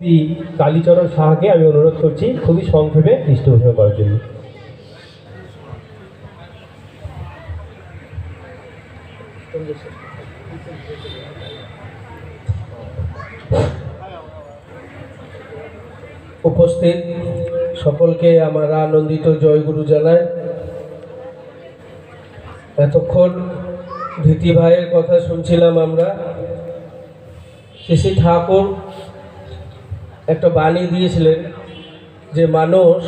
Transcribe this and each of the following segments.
শ্রী কালীচরণ সাহাকে আমি অনুরোধ করছি খুবই সংক্ষেপে পৃষ্ঠপোষণ করার জন্য। উপস্থিত সকলকে আমার আনন্দিত জয়গুরু জানায়। এতক্ষণ ধীতি ভাইয়ের কথা শুনছিলাম আমরা। শ্রী ঠাকুর একটা বাণী দিয়েছিলেন যে মানুষ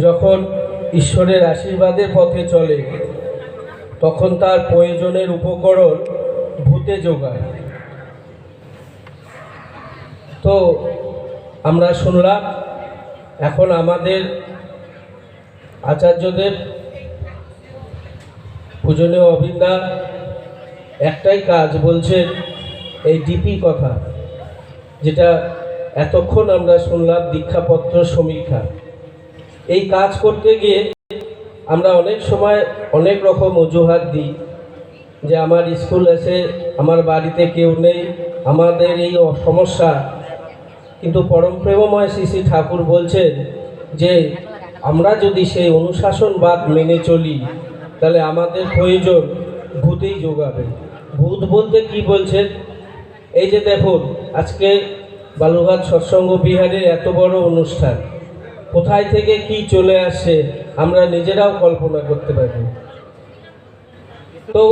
যখন ঈশ্বরের আশীর্বাদের পথে চলে, তখন তার প্রয়োজনের উপকরণ ভূতে যোগায়। তো আমরা শুনলাম, এখন আমাদের আচার্যদের পূজনীয় অবিন্দা একটাই কাজ বলছেন এই ডিপি কথা। যেটা এতক্ষণ আমরা শুনলাম দীক্ষাপত্র সমীক্ষা। এই কাজ করতে গিয়ে আমরা অনেক সময় অনেক রকম অজুহাত দিই যে আমার স্কুল আছে, আমার বাড়িতে কেউ নেই, আমাদের এই সমস্যা। কিন্তু পরম প্রেমময় শ্রী শ্রী ঠাকুর বলছেন যে, আমরা যদি সেই অনুশাসনবাদ মেনে চলি, তাহলে আমাদের প্রয়োজন ভূতেই যোগাবে। ভূত বলতে কি বলছেন? এই যে দেখুন আজকে বালুঘাট সৎসঙ্গ বিহারের এত বড় অনুষ্ঠান। কোথায় থেকে কি চলে আসছে আমরা নিজেরাও কল্পনা করতে পারি তো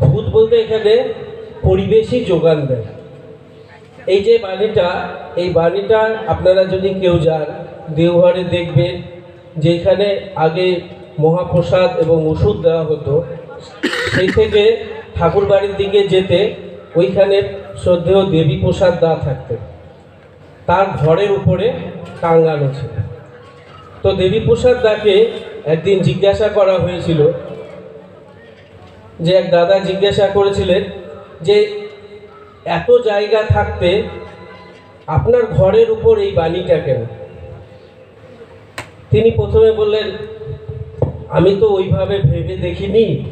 ভূত বলতে এখানে পরিবেশই যোগান দেয়। এই যে বাণীটা, এই বাণীটা আপনারা যদি কেউ যান, দেওঘরে দেখবেন যেখানে আগে মহাপ্রসাদ এবং ওষুধ দেওয়া হতো। সেই থেকে ঠাকুর বাড়ির দিকে যেতে ওইখানে শ্রদ্ধেয় দেবী প্রসাদ দেওয়া থাকতো তার ঘরের উপরে টাঙ্গানো ছিল তো দেবী প্রসাদ দাকে একদিন জিজ্ঞাসা করা হয়েছিল যে, এক দাদা জিজ্ঞাসা করেছিলেন যে, এত জায়গা থাকতে আপনার ঘরের উপর এই বাণীটা কেন? তিনি প্রথমে বললেন, আমি তো ওইভাবে ভেবে দেখিনি।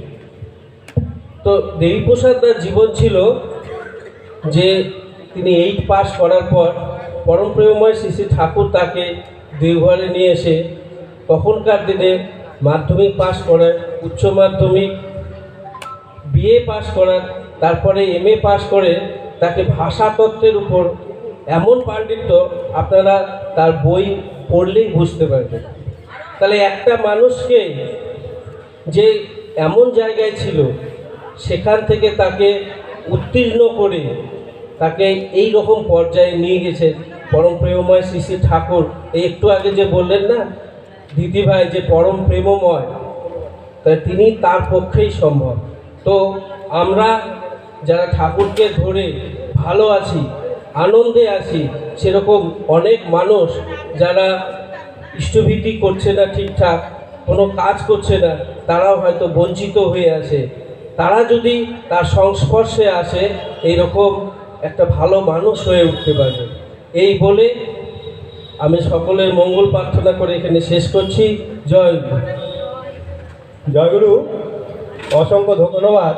তো দেবীপ্রসাদ দার জীবন ছিল যে তিনি এইট পাস করার পর পরম প্রেমময় শ্রী শ্রী ঠাকুর তাকে দেওঘরে নিয়ে এসে তখনকার দিনে মাধ্যমিক পাস করার উচ্চ মাধ্যমিক বিএ পাস করার তারপরে এম এ পাস করে তাকে ভাষাতত্ত্বের উপর এমন পাণ্ডিত্য আপনারা তার বই পড়লেই বুঝতে পারবেন। তাহলে একটা মানুষকে যে এমন জায়গায় ছিল, সেখান থেকে তাকে উত্তীর্ণ করে তাকে এই রকম পর্যায়ে নিয়ে গেছে। পরম প্রেমময় শ্রী শ্রী ঠাকুর একটু আগে যে বললেন না, দিদিভাই, যে পরম প্রেমময়, তা তিনি তার পক্ষেই সম্ভব। তো আমরা যারা ঠাকুরকে ধরে ভালো আছি, আনন্দে আছি, সেরকম অনেক মানুষ যারা ইষ্টভীতি করছে না ঠিকঠাক, কোনো কাজ করছে না, তারাও হয়তো বঞ্চিত হয়ে আছে। তারা যদি তার সংস্পর্শে আসে, এইরকম একটা ভালো মানুষ হয়ে উঠতে পারবে। এই বলে আমি সকলের মঙ্গল প্রার্থনা করে এখানে শেষ করছি। জয় জয়গুরু অসংখ্য ধন্যবাদ।